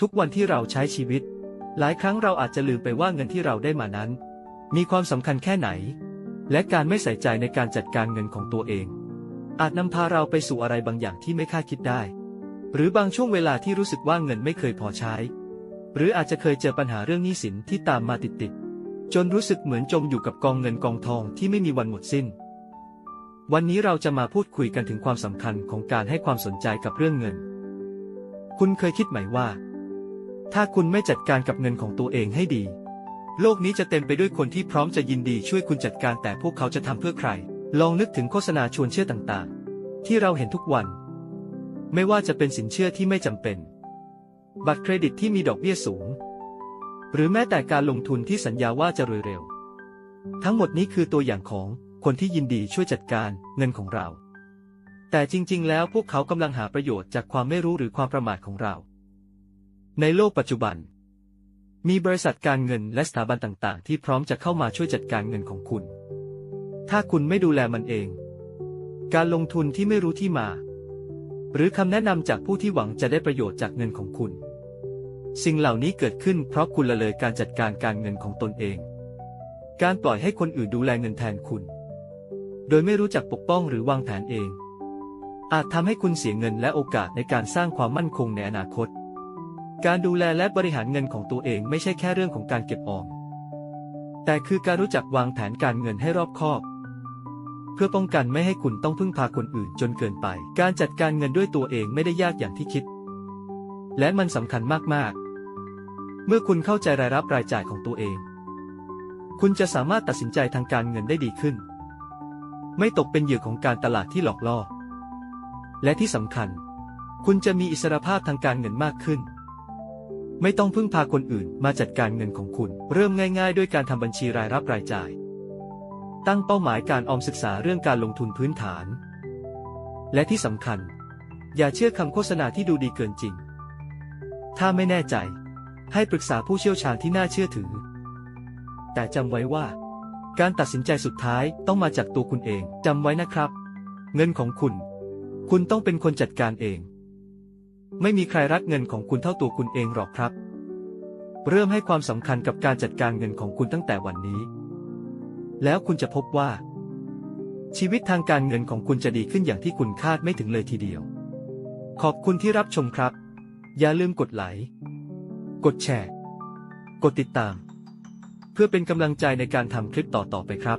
ทุกวันที่เราใช้ชีวิต หลายครั้งเราอาจจะลืมไปว่าเงินที่เราได้มานั้น มีความสำคัญแค่ไหน และการไม่ใส่ใจในการจัดการเงินของตัวเอง อาจนำพาเราไปสู่อะไรบางอย่างที่ไม่คาดคิดได้ หรือบางช่วงเวลาที่รู้สึกว่าเงินไม่เคยพอใช้ หรืออาจจะเคยเจอปัญหาเรื่องหนี้สินที่ตามมาติดๆจนรู้สึกเหมือนจมอยู่กับกองเงินกองทองที่ไม่มีวันหมดสิ้น วันนี้เราจะมาพูดคุยกันถึงความสำคัญของการให้ความสนใจกับเรื่องเงิน คุณเคยคิดไหมว่า ถ้าคุณไม่จัดการกับเงินของตัวเองให้ดี โลกนี้จะเต็มไปด้วยคนที่พร้อมจะยินดีช่วยคุณจัดการแต่พวกเขาจะทำเพื่อใคร ลองนึกถึงโฆษณาชวนเชื่อต่างๆ ที่เราเห็นทุกวัน ไม่ว่าจะเป็นสินเชื่อที่ไม่จำเป็น บัตรเครดิตที่มีดอกเบี้ยสูง หรือแม้แต่การลงทุนที่สัญญาว่าจะรวยเร็ว ทั้งหมดนี้คือตัวอย่างของคนที่ยินดีช่วยจัดการเงินของเรา แต่จริง ๆ แล้วพวกเขากำลังหาประโยชน์จากความไม่รู้หรือความประมาทของเรา ในโลกปัจจุบัน มีบริษัทการเงินและสถาบันต่าง ๆ ที่พร้อมจะเข้ามาช่วยจัดการเงินของคุณ ถ้าคุณไม่ดูแลมันเอง การลงทุนที่ไม่รู้ที่มา หรือคำแนะนำจากผู้ที่หวังจะได้ประโยชน์จากเงินของคุณ สิ่งเหล่านี้เกิดขึ้นเพราะคุณละเลยการจัดการการเงินของตนเอง การปล่อยให้คนอื่นดูแลเงินแทนคุณ โดยไม่รู้จักปกป้องหรือวางแผนเอง อาจทำให้คุณเสียเงินและโอกาสในการสร้างความมั่นคงในอนาคต การดูแลและบริหารเงินของตัวเองไม่ใช่แค่เรื่องของการเก็บออม แต่คือการรู้จักวางแผนการเงินให้รอบคอบ เพื่อป้องกันไม่ให้คุณต้องพึ่งพาคนอื่นจนเกินไป การจัดการเงินด้วยตัวเองไม่ได้ยากอย่างที่คิด และมันสำคัญมากๆ เมื่อคุณเข้าใจรายรับรายจ่ายของตัวเอง คุณจะสามารถตัดสินใจทางการเงินได้ดีขึ้น ไม่ตกเป็นเหยื่อของการตลาดที่หลอกล่อ และที่สำคัญ คุณจะมีอิสรภาพทางการเงินมากขึ้น ไม่ต้องพึ่งพาคนอื่นมาจัดการเงินของคุณ เริ่มง่าย ๆ ด้วยการทำบัญชีรายรับรายจ่าย ตั้งเป้าหมายการออมศึกษาเรื่องการลงทุนพื้นฐาน และที่สำคัญ อย่าเชื่อคำโฆษณาที่ดูดีเกินจริง ถ้าไม่แน่ใจ ให้ปรึกษาผู้เชี่ยวชาญที่น่าเชื่อถือ แต่จำไว้ว่า การตัดสินใจสุดท้ายต้องมาจากตัวคุณเองจำไว้นะครับ เงินของคุณ คุณต้องเป็นคนจัดการเอง ไม่มีใครรักเงินของคุณเท่าตัวคุณเองหรอกครับ เริ่มให้ความสำคัญกับการจัดการเงินของคุณตั้งแต่วันนี้ แล้วคุณจะพบว่า ชีวิตทางการเงินของคุณจะดีขึ้นอย่างที่คุณคาดไม่ถึงเลยทีเดียว ขอบคุณที่รับชมครับ อย่าลืมกดไลค์ กดแชร์ กดติดตาม เพื่อเป็นกำลังใจในการทำคลิปต่อๆไปครับ